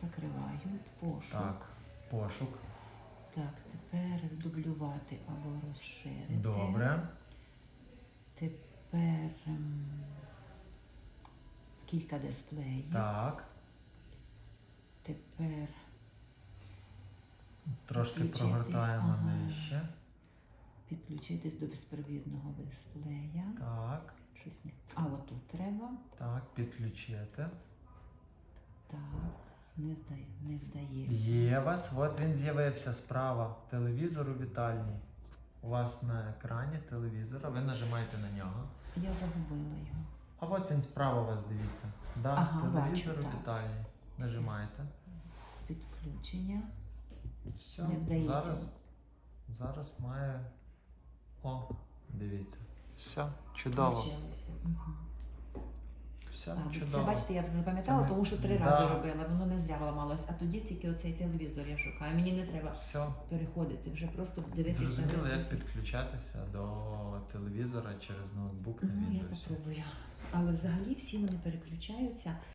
закриваю. Пошук. Так, пошук. Так, тепер дублювати або розширити. Добре. Тепер ем, кілька дисплеїв. Так. Тепер Трошки прогортаємо ага. нижче. підключитись до безпровідного дисплея. Так. Щось не. А отут треба. Так, підключити. Так, не вдає, не вдає. Є вас, от він з'явився справа. Телевізор у вітальні. У вас на екрані телевізора, ви нажимаєте на нього. Я загубила його. А от він справа у вас, дивіться. Да, Ага, телевізор бачу, у так. вітальні. Нажимаєте. Підключення. Все, Не вдається. зараз, зараз має. О, дивіться. Все, чудово. Включилося. Мгм. Все, чудово. Це бачите, я запам'ятала, Це ми- тому що три Да. рази робила, воно не зря ламалось. А тоді тільки оцей телевізор я шукаю. Мені не треба Все. переходити, вже просто дивитися на Зрозуміло, як телевізор. підключатися до телевізора через ноутбук на Ну, я Windows. попробую. Але взагалі всі вони переключаються